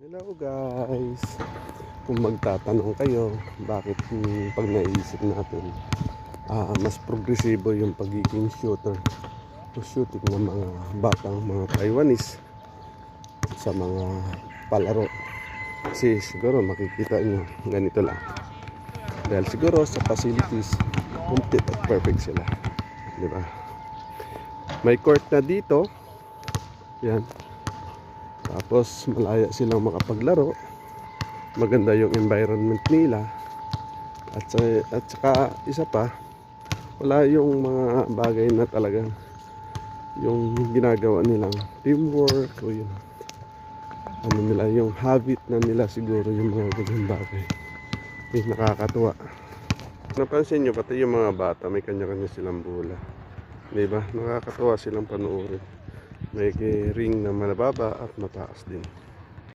Hello guys! Kung magtatanong kayo, bakit pag naisip natin, ah, mas progresibo yung pagiging shooter o shooting ng mga batang mga Taiwanese sa mga palaro. Kasi siguro makikita nyo, ganito lang. Dahil siguro sa facilities, complete at perfect sila. Di ba? May court na dito. Yan. Tapos malaya silang makapaglaro. Maganda yung environment nila. At, at saka isa pa, wala yung mga bagay na talagang yung ginagawa nilang teamwork o yun. Ano nila, yung habit na nila siguro yung mga ganyan bagay. Eh, nakakatuwa. Napansin nyo, pati yung mga bata, may kanya-kanya silang bola. Di ba? Nakakatuwa silang panoorin. May ring na malababa at mataas din.